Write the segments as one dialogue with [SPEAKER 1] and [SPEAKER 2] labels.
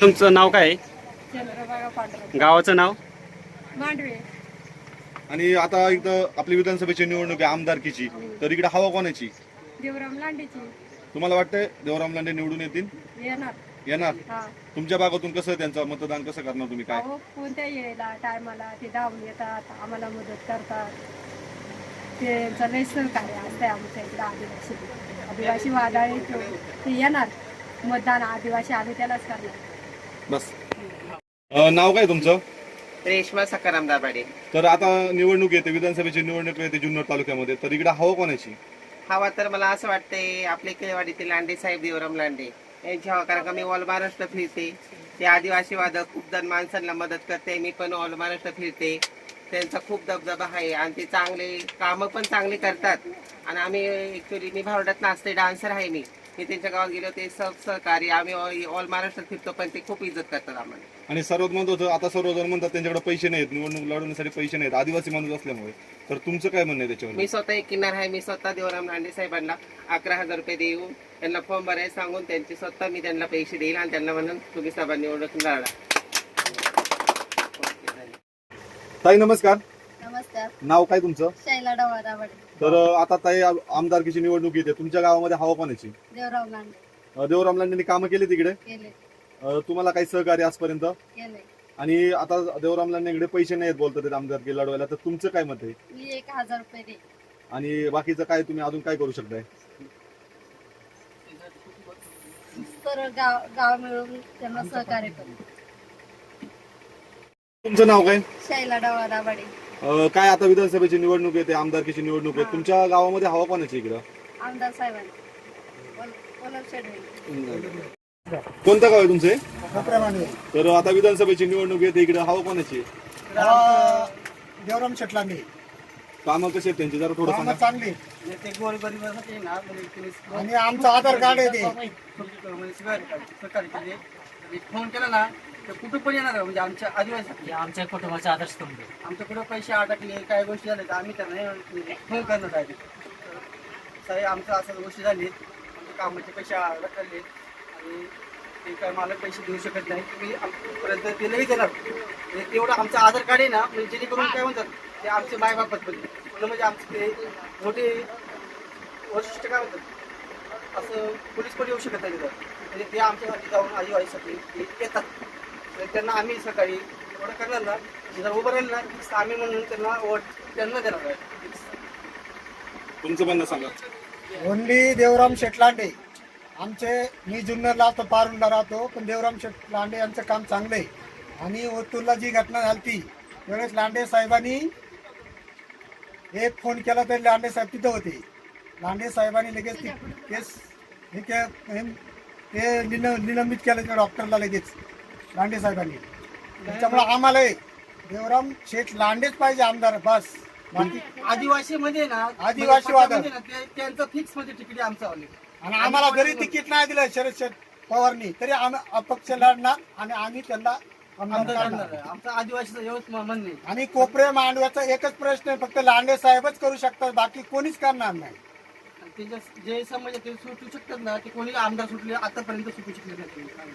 [SPEAKER 1] तुमचं नाव काय आहे? गावाचं नाव?
[SPEAKER 2] मांडवे.
[SPEAKER 3] आणि आता इथं आपली विधानसभेची निवडणूक आहे आमदारकीची तर इकडे हवा कोणाची?
[SPEAKER 2] देवराम लांडेची.
[SPEAKER 3] तुम्हाला वाटतंय देवराम लांडे निवडून येतील?
[SPEAKER 2] येणार.
[SPEAKER 3] येणार?
[SPEAKER 2] हा.
[SPEAKER 3] तुमच्या भागातून कसं त्यांचं मतदान कसं करणार तुम्ही काय?
[SPEAKER 2] अहो कोणत्या येळेला टायमाला ते धावून येतात आम्हाला मदत करतात. त्यांचं लय सहकार्य असतंय आमच्या इकडे आदिवासी. आदिवासी वादाळे ते येणार. मतदान आदिवासी आले त्यालाच करणार.
[SPEAKER 3] बस. अं, नाव काय तुमचं?
[SPEAKER 4] रेशमा सकाराम दाभाडे.
[SPEAKER 3] तर आता निवडणूक येते विधानसभेची निवडणूक येते जुन्नर तालुक्यामध्ये. तर इकडे हवा कोणाची?
[SPEAKER 4] हवा तर मला असं वाटतंय आपले केळवाडीतील लांडे साहेब देवराम लांडे. यांची हवा कारण का मी ऑल महाराष्ट्र फिरते. ते आदिवासी वादक खूप जण माणसांना मदत करते. मी पण ऑल महाराष्ट्र फिरते. त्यांचा खूप दबदबा आहे आणि ते चांगले कामं पण चांगली करतात. आणि आम्ही ऍक्च्युली मी भावड्यात नाचते डान्सर आहे मी. मी त्यांच्या गावात गेलो ते सब सहकार्य आम्ही ऑल महाराष्ट्रात फिरतो पण ते खूप इज्जत करतात आम्हाला.
[SPEAKER 3] आणि सर्वात म्हणत होतं आता सर्वजण म्हणतात त्यांच्याकडे पैसे नाहीत निवडणूक लढवण्यासाठी पैसे नाहीत आदिवासी माणूस असल्यामुळे. तर तुमचं काय म्हणणं आहे त्याच्यावर
[SPEAKER 4] मी स्वतः एक किन्नर आहे मी स्वतः देवराम लांडे साहेबांना अकरा हजार रुपये देऊन त्यांना फॉर्म भरायला सांगून त्यांचे स्वतः मी त्यांना पैसे देईल आणि त्यांना म्हणून तुम्ही सभा निवडणूक लढा.
[SPEAKER 3] ताई नमस्कार.
[SPEAKER 2] नमस्कार.
[SPEAKER 3] नाव काय तुमचं?
[SPEAKER 2] शैला
[SPEAKER 3] तर आता ताई आ- आमदारकीची निवडणूक येते. तुमच्या गावामध्ये हवा कोणाची
[SPEAKER 2] देवराम लांडे.
[SPEAKER 3] अं, देवराम लांडेंनी कामं केली तिकडे?
[SPEAKER 2] केले.
[SPEAKER 3] अं, तुम्हाला काही सहकार्य आजपर्यंत?
[SPEAKER 2] केले.
[SPEAKER 3] आणि आता देवराम लांडेंकडे पैसे नाहीत बोलतात ते आमदारकी लढवायला. तर तुमचं काय मत आहे?
[SPEAKER 2] मी एक हजार रुपये दे.
[SPEAKER 3] आणि बाकीचं काय तुम्ही अजून काय करू शकताय?
[SPEAKER 2] गाव गाव मिळून त्यांना सहकार्य करू.
[SPEAKER 3] तुमचं नाव काय?
[SPEAKER 2] शैला डवा दाभाडे.
[SPEAKER 3] अं, काय आता विधानसभेची निवडणूक येते आमदारकीची निवडणूक आहे
[SPEAKER 2] हा.
[SPEAKER 3] तुमच्या गावामध्ये हवा कोणाची इकडं?
[SPEAKER 2] आमदार साहेबांनी.
[SPEAKER 3] कोणतं गाव आहे तुमचे? तर आता विधानसभेची निवडणूक येते इकडे हवा कोणाची?
[SPEAKER 5] देवराम शेटलांनी
[SPEAKER 3] कामं कशी आहेत त्यांची? जरा थोडं सांगा.
[SPEAKER 5] चांगली आणि आमचं आधार कार्ड आहे ते.
[SPEAKER 6] फोन केला ना तर कुठं पण येणार म्हणजे आमच्या आदिवासी
[SPEAKER 7] आमच्या कुटुंबाचा आदर्शस्तंभ आहे.
[SPEAKER 6] आमच्या कुठं पैसे अडकले काय गोष्टी झाल्या तर आम्ही त्यांना फोन करणार आहे. साहेब आमचं असं गोष्टी झाली आमच्या कामाचे पैसे अडकले आणि ते काय मला पैसे देऊ शकत नाही. तुम्ही आमपर्यंत ते लगेच येणार म्हणजे तेवढं आमचं आधार कार्ड आहे ना म्हणजे जेणेकरून काय म्हणतात ते आमचे मायबापत पण म्हणून म्हणजे आमचे ते मोठे वैशिष्ट्य काय म्हणतात असं पोलीस पण येऊ शकत नाही म्हणजे ते आमच्यासाठी जाऊन आदिवासीसाठी ते येतात. तर त्यांना आम्ही सकाळी एवढं करणार ना जर उभं राहील ना तर आम्ही म्हणून त्यांना वोट त्यांना देणार आहे.
[SPEAKER 3] तुमचं म्हणणं सांगा.
[SPEAKER 5] ओनली देवराम शेटलांडे. आमचे मी जुन्नरला असतो पारुंडा राहतो पण देवराम शेटलांडे यांचं काम चांगलं आहे. आणि ओतूरला जी घटना झाली ती त्यावेळेस लांडे साहेबांनी एक फोन केला तरी लांडे साहेब तिथं होते. लांडे साहेबांनी लगेच ती केस हे के हे- ते निल निलंबित केलं त्या डॉक्टरला लगेच. लांडे साहेबांनी. त्याच्यामुळे आम्हाला देवराम शेठ लांडेच पाहिजे आमदार बस. बाकी
[SPEAKER 6] आदिवासी मध्ये ना
[SPEAKER 5] आदिवासी वादळ.
[SPEAKER 6] ना, ते- त्यांचं फिक्समध्ये तिकीट आमचं
[SPEAKER 5] आणि आम्हाला जरी तिकीट नाही दिलं शरद शेठ पवारनी तरी आम्ही अपक्ष लढणार आणि आम्ही त्यांना आमदार
[SPEAKER 6] आमचं
[SPEAKER 5] करणार.
[SPEAKER 6] करणार आहे. आमचं आदिवासीचं एवढंच म- म्हणणं आहे.
[SPEAKER 5] आणि कोपरे मांडव्याचा एकच प्रश्न आहे फक्त लांडे साहेबच करू शकतात बाकी कोणीच करणार नाही.
[SPEAKER 6] आणि ते जे- जे समाज आहे ते सुटू शकतात ना ते कोणी आमदार सुटले आतापर्यंत सुटू शकले नाही.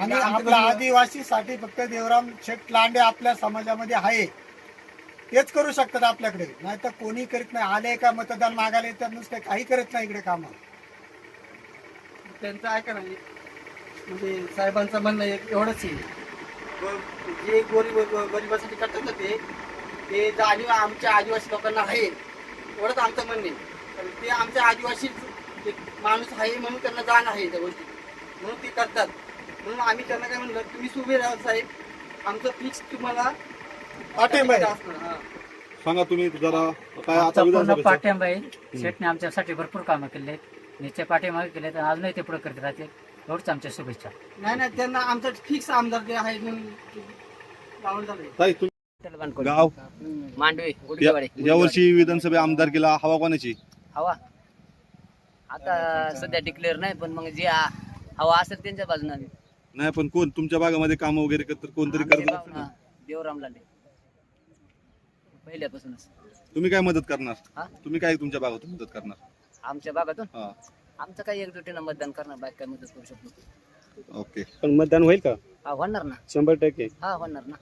[SPEAKER 5] आणि
[SPEAKER 6] आमचं
[SPEAKER 5] आपल्या
[SPEAKER 6] कसं-
[SPEAKER 5] आदिवासीसाठी फक्त देवराम शेठ लांडे आपल्या समाजामध्ये आहे. तेच करू शकतात आपल्याकडे. नाही तर कोणी करीत नाही. आले का मतदान मागायला येतात नुसते काही करत नाही इकडे कामं.
[SPEAKER 6] त्यांचं ऐका ना म्हणजे साहेबांचं म्हणणं एक एवढंच आहे. जे गोरी गरिबासाठी करतात ना ते ते जाणीव आमच्या आदिवासी लोकांना आहे. एवढंच आमचं म्हणणं आहे. ते आमच्या आदिवासी माणूस आहे म्हणून त्यांना जाण आहे त्या गोष्टी म्हणून ते करतात. म्हणून आम्ही त्यांना काय म्हणलं तुम्ही सुभे राहा साहेब. आमचं फिक्स तुम्हाला
[SPEAKER 5] पाठिंबा आहे.
[SPEAKER 6] असणार, हां.
[SPEAKER 3] सांगा तुम्ही जरा काय आता
[SPEAKER 7] आमचा पूर्ण
[SPEAKER 3] विधानसभेचं?
[SPEAKER 7] पाठिंबा आहे. शेटने आमच्यासाठी भरपूर कामं केले निश्चय पाठिंबा केले तर अजूनही ते पुढे करत राहते एवढंच आमच्या शुभेच्छा.
[SPEAKER 6] नाही नाही त्यांना आमचं फिक्स आमदार जे आहे म्हणून लावून झालंय
[SPEAKER 3] ताई तुम्ही गाव?
[SPEAKER 8] मांडवे
[SPEAKER 3] या-
[SPEAKER 8] गुडगेवाडे.
[SPEAKER 3] यावर्षी विधानसभे आमदारकीला हवा कोणाची?
[SPEAKER 8] हवा. आता सध्या डिक्लेअर नाही पण मग जे आ- हवा असेल त्यांच्या बाजूने आम्ही.
[SPEAKER 3] नाही पण कोण? तुमच्या भागामध्ये काम वगैरे करत कोणतरी करत
[SPEAKER 8] देवराम लांडे पहिल्यापासूनच.
[SPEAKER 3] तुम्ही काय मदत करणार?
[SPEAKER 8] हा?
[SPEAKER 3] तुम्ही काय तुमच्या भागातून मदत करणार?
[SPEAKER 8] आमच्या भागातून?
[SPEAKER 3] हा.
[SPEAKER 8] आमचं काही एकजुटीनं मतदान करणार बाकी काय मदत करू शकतो.
[SPEAKER 3] ओके.
[SPEAKER 1] पण मतदान होईल का?
[SPEAKER 8] हा होणार ना.
[SPEAKER 1] शंभर टक्के.
[SPEAKER 8] हा होणार ना.